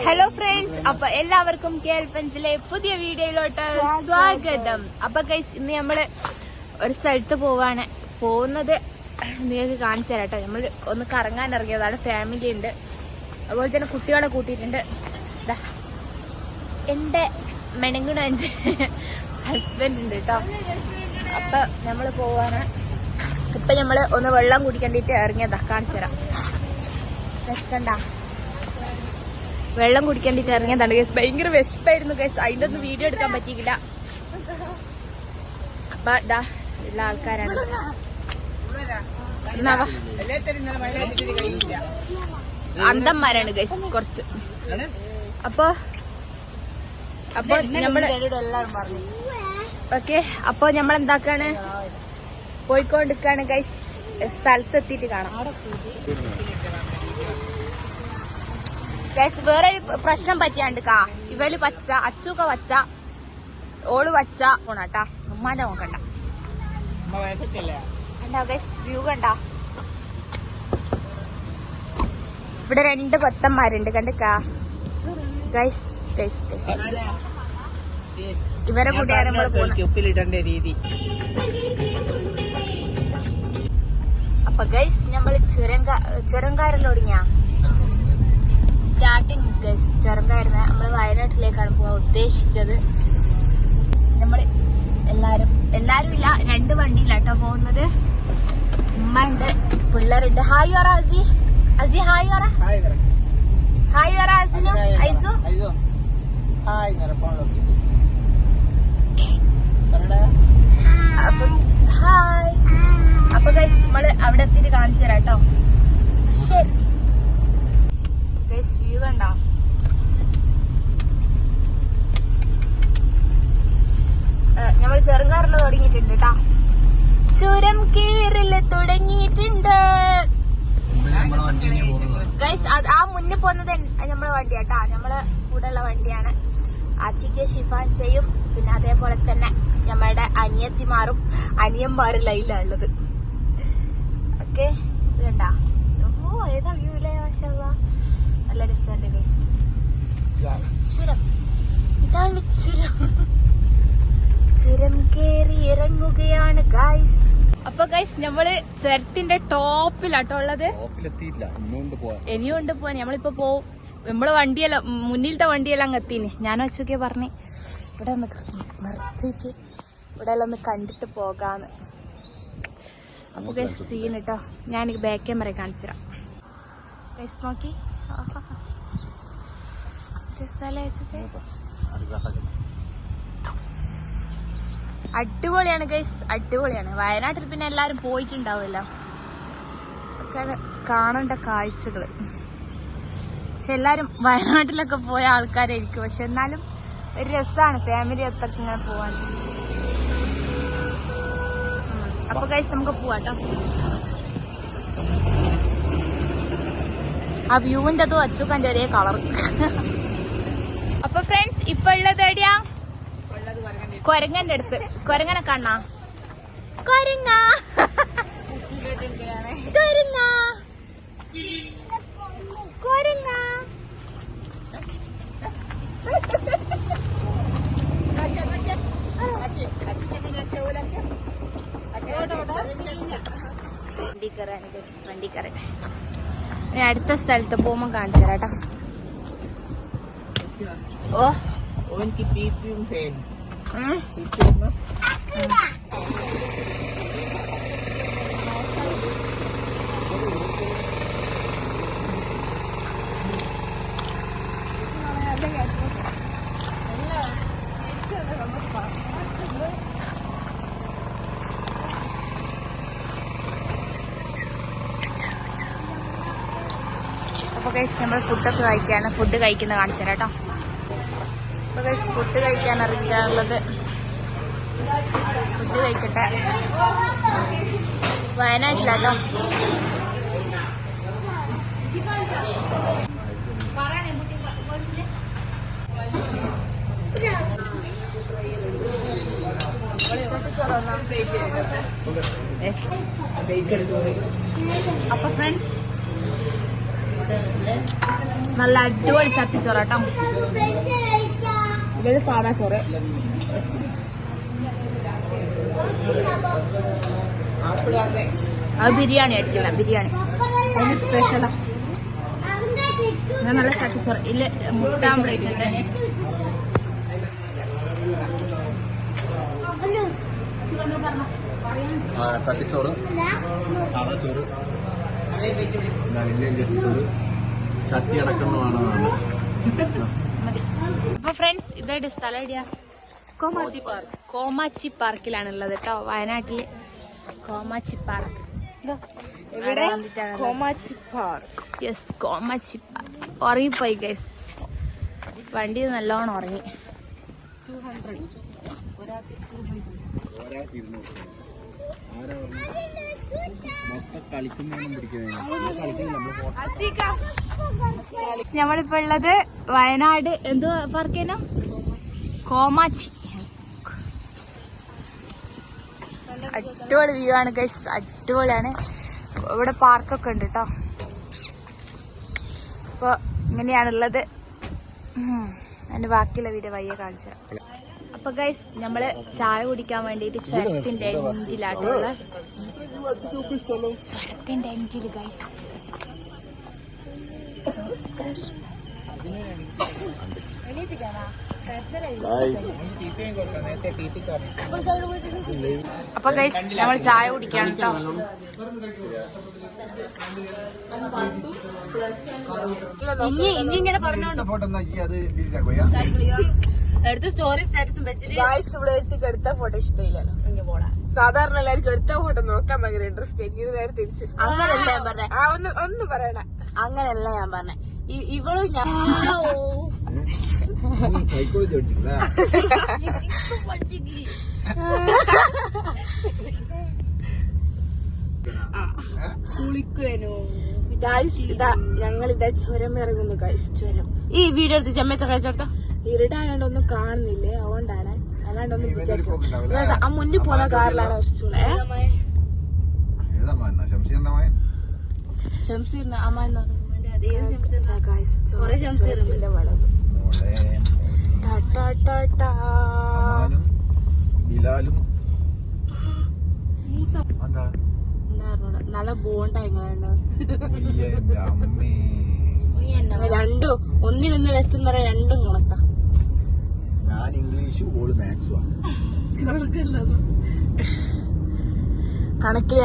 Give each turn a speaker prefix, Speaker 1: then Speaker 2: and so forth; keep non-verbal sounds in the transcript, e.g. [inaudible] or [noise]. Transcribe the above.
Speaker 1: Hello friends അപ്പൊ എല്ലാവർക്കും K L പെൻസിലെ പുതിയ വീഡിയോയിലോട്ട് സ്വാഗതം. അപ്പൊ ഗൈസ് ഇന്ന് നമ്മൾ ഒരു സ്ഥലത്ത് പോവാണ്. പോകുന്നത് നിങ്ങൾക്ക് കാണിച്ചു തരാം കേട്ടോ നമ്മൾ ഒന്ന് കറങ്ങാൻ ഇറങ്ങിയതാണ്. ഫാമിലി ഉണ്ട്. അതുപോലെ തന്നെ കുട്ടികളെ കൂട്ടിയിട്ടുണ്ട്. എന്റെ എന്റെ മെണങ്ങുണഞ്ച് ഹസ്ബൻഡ് ഉണ്ട് കേട്ടോ അപ്പൊ നമ്മൾ പോവാണ്. ഇപ്പൊ നമ്മൾ ഒന്ന് വെള്ളം കുടിക്കേണ്ടിട്ട് ഇറങ്ങിയതാ. കാണിച്ചു തരാം. കണ്ടാ. വെള്ളം കുടിക്കേണ്ടിട്ട് ഇറങ്ങിയതാണ് ഗൈസ് ഭയങ്കര വിശപ്പായിരുന്നു ഗൈസ് അതിന്റെ ഒന്നും വീഡിയോ എടുക്കാൻ പറ്റിയില്ല അപ്പൊ ഇതാ ഉള്ള ആൾക്കാരാണ്. അന്തന്മാരാണ് ഗൈസ് കുറച്ച്. അപ്പൊ അപ്പൊ നമ്മൾ ഓക്കെ അപ്പൊ നമ്മൾ എന്താക്കാണ് പോയിക്കൊണ്ടിരിക്കാണ് ഗൈസ് സ്ഥലത്തെത്തിയിട്ട് കാണാം. വേറെ ഒരു പ്രശ്നം പറ്റിയാണ്ട് കാ ഇവൾ പച്ച അച്ചൂക്ക പച്ച ഓൾ പച്ച. പോണാട്ടാ ഉമ്മാന്റെ നോക്കണ്ട വ്യൂ കണ്ട ഇവിടെ രണ്ട് പത്തന്മാരുണ്ട് കണ്ടിക്കാ? ഗൈസ് ഗൈസ് ഗൈസ് ഇവരെ കൂടെയാണ് നമ്മൾ പോകുന്നത്
Speaker 2: ഉപ്പിലിടേണ്ട രീതി.
Speaker 1: അപ്പൊ ഗൈസ് നമ്മൾ ചുരങ്ക ചുരം കയറൽ തുടങ്ങിയ സ്റ്റാർട്ടിങ് ഗൈസ് ചുരം കയറുന്ന നമ്മൾ വയനാട്ടിലേക്കാണ് പോകാൻ ഉദ്ദേശിച്ചത്. നമ്മൾ എല്ലാരും എല്ലാരും ഇല്ല രണ്ട് വണ്ടിയിലാട്ടോ പോകുന്നത്. ഉമ്മ ഉണ്ട് പിള്ളേരുണ്ട് ഹായ് ഓറ അസി അസി ഹായ് ഓറ ഹായ് ഓറ അസിനു ഐസു അപ്പൊ ഹായ് അപ്പൊ നമ്മൾ അവിടെ എത്തിയിട്ട് കാണിച്ചു തരാം കേട്ടോ ശരി ഗൈസ് വ്യൂ കണ്ടോ നമ്മൾ ചെറുങ്കാറിൽ തുടങ്ങിയിട്ടുണ്ട് കേട്ടോ കീറിൽ തുടങ്ങിയിട്ടുണ്ട്. ഗൈസ് ആ മുന്നിൽ പോന്നത് നമ്മളെ വണ്ടിയാട്ടാ. നമ്മളെ കൂടെ ഉള്ള വണ്ടിയാണ്. ആച്ചിക്ക് ഷിഫാൻ ചെയ്യും. പിന്നെ അതേപോലെ തന്നെ നമ്മളുടെ അനിയത്തിമാറും അനിയന്മാരും ലൈലാണ് ഉള്ളത് ഓക്കെ ഇതുണ്ടാ കണ്ടാ? ഓ ഏതാ വ്യൂ ഇല്ലേ മാഷാല്ലാ. നല്ല രസമുണ്ട് ഗൈസ് ചുരം. ഇതാണ് ചുരം. ചുരം കേറി ഇറങ്ങുകയാണ് ഗൈസ് അപ്പൊ ഗൈസ് നമ്മൾ ചുരത്തിന്റെ ടോപ്പിലാട്ടോ ഉള്ളത്. ഇനിയും ഉണ്ട് പോവാൻ. നമ്മളിപ്പോ പോവും. നമ്മളെ വണ്ടിയെല്ലാം മുന്നിലത്തെ വണ്ടിയെല്ലാം അങ്ങ് എത്തിന്. ഞാൻ വെച്ചൊക്കെ പറഞ്ഞ്. ഇവിടെ ഒന്ന് നിർത്തിയിട്ട് ഇവിടെ എല്ലാം ഒന്ന് കണ്ടിട്ട് പോകാന്ന്. അപ്പൊ ഗൈസ് സീൻ കേട്ടോ ഞാൻ ബാക്ക് ക്യാമറ കാണിച്ചു തരാം. ഗൈസ് നോക്കി. സ്ഥലം? അടിപൊളിയാണ് ഗൈസ് അടിപൊളിയാണ്. വയനാട്ടിൽ പിന്നെ എല്ലാരും പോയിട്ടുണ്ടാവുമല്ലോ. കാണണ്ട കാഴ്ചകൾ. പക്ഷെ എല്ലാരും വയനാട്ടിലൊക്കെ പോയ ആൾക്കാരായിരിക്കും. പക്ഷെ എന്നാലും ഒരു രസമാണ് ഫാമിലി ഒത്തൊക്കെ ഇങ്ങനെ പോവാൻ. അപ്പൊ കഴിച്ച് നമുക്ക് പോവാട്ടോ ആ വ്യൂവിന്റെ വച്ചു അച്ചുക്കന്റെ ഒരേ കളർ [laughs] അപ്പൊ ഫ്രണ്ട്സ് ഇപ്പൊ ഉള്ളത് എവിടെയാ? കൊരങ്ങന്റെ അടുത്ത്. കൊരങ്ങനെ കാണാ. കൊരങ്ങ. കൊരങ്ങ. കൊരങ്ങ. വണ്ടി കയറാൻ വണ്ടി കയറട്ടെ ഇനി അടുത്ത സ്ഥലത്ത് പോകുമ്പോ കാണിച്ചു തരാം കേട്ടോ ഓ.
Speaker 2: എനിക്ക് പി
Speaker 1: പിയും. അപ്പൊ കഴിച്ച് നമ്മൾ ഫുഡൊക്കെ കഴിക്കാണ്. ഫുഡ് കഴിക്കുന്നത് കാണിച്ചു കേട്ടോ. ഫുഡ് കഴിക്കാൻ ഇറങ്ങിയിട്ടുള്ളത് ഫുഡ് കഴിക്കട്ടെ. വയനാട്ടിലാട്ടോ. അപ്പൊ ഫ്രണ്ട്സ് നല്ല അടിപൊളി ചട്ടി ചോറ് കേട്ടോ സാധാ ചോറ്. അത് ബിരിയാണി അടിക്കില്ല ബിരിയാണി. അതിന് സ്പെഷ്യലാ ഇത് നല്ല ചോറ്. ഇല്ല മുട്ട
Speaker 3: ചട്ടിച്ചോറ് സാദാ ചോറ്. ചട്ടിച്ചോറ് ചട്ടി അടക്കുന്നതാണ്
Speaker 1: അപ്പൊ ഫ്രണ്ട്സ് ഇതായിട്ട് സ്ഥലം എവിടെയാ? കോമാച്ചി പാർക്ക്. കോമാച്ചി പാർക്കിലാണുള്ളത് കേട്ടോ വയനാട്ടിൽ. കോമാച്ചി പാർക്ക്.
Speaker 4: ഇവിടെ Komachi park.
Speaker 1: Yes Komachi park. ഉറങ്ങിപ്പോയി ഗൈസ് വണ്ടി നല്ലോണം ഉറങ്ങി.
Speaker 3: ഒരാൾക്ക് ഹൺഡ്രഡ്
Speaker 1: നമ്മളിപ്പോ ഉള്ളത് വയനാട്. എന്തോ പാർക്കേനോ കോമാച്ചി. അടിപൊളി വ്യൂ ആണ് ഗൈസ് അടിപൊളിയാണ്. ഇവിടെ പാർക്കൊക്കെ ഉണ്ട് കേട്ടോ അപ്പൊ ഇങ്ങനെയാണുള്ളത്. അതിന്റെ ബാക്കിയുള്ള വീട് വയ്യ കാണിച്ചു. അപ്പൊ ഗൈസ് നമ്മൾ ചായ കുടിക്കാൻ വേണ്ടിട്ട് ചുരത്തിന്റെ എൻഡിലാട്ടുള്ള ചുരത്തിന്റെ എൻഡിൽ ഗൈസ് അപ്പൊ ഗൈസ് നമ്മൾ ചായ കുടിക്കാണ് കേട്ടോ ഇനി ഇനി ഇങ്ങനെ പറഞ്ഞോണ്ട്. എടുത്ത് സ്റ്റോറി സ്റ്റാറ്റസും വെച്ചിട്ട്
Speaker 4: ഗായ്സ് ഇവിടെ ഒരുത്തിക്ക് എടുത്ത ഫോട്ടോ ഇഷ്ടമില്ലല്ലോ. സാധാരണ എല്ലാവർക്കും എടുത്ത ഫോട്ടോ നോക്കാൻ ഭയങ്കര ഇൻട്രസ്റ്റ് എനിക്ക് ഇത് നേരെ തിരിച്ച്.
Speaker 1: അങ്ങനല്ല ഞാൻ പറഞ്ഞേ.
Speaker 4: ആ ഒന്ന് ഒന്ന് പറയണ.
Speaker 1: അങ്ങനല്ല ഞാൻ പറഞ്ഞേ. ഇ- ഇവളും ഞാൻ
Speaker 3: സൈക്കോളജി
Speaker 4: കുളിക്കുവേനോ. ഗായ്സ് ഇതാ ഞങ്ങൾ ഇതാ ചുരം ഇറങ്ങുന്നു ഗായ്സ് ചുരം.
Speaker 1: ഈ വീഡിയോ എടുത്ത് ചെമ്മച്ച കഴിച്ചോട്ടോ
Speaker 4: ഇരുട്ടായോണ്ട് ഒന്നും കാണുന്നില്ലേ? അതുകൊണ്ടാണ്. അല്ലാണ്ടൊന്നും
Speaker 3: ഒന്നും
Speaker 4: വിചാരിക്കും ഇതാ, ആ മുന്നിൽ പോകുന്ന കാറിലാണ് കുറച്ചുകൂടെ
Speaker 1: ഷംസീറിന് അമ്മ എന്ന് നല്ല ബോണ്ടായി
Speaker 4: രണ്ടും. ഒന്നിനൊന്ന് വെച്ചെന്ന് പറയാൻ രണ്ടും കണക്കാ
Speaker 3: ഞാൻ ഇംഗ്ലീഷ് ഓൾ മാത്സുമാണ് [laughs]
Speaker 4: കണക്കിൽ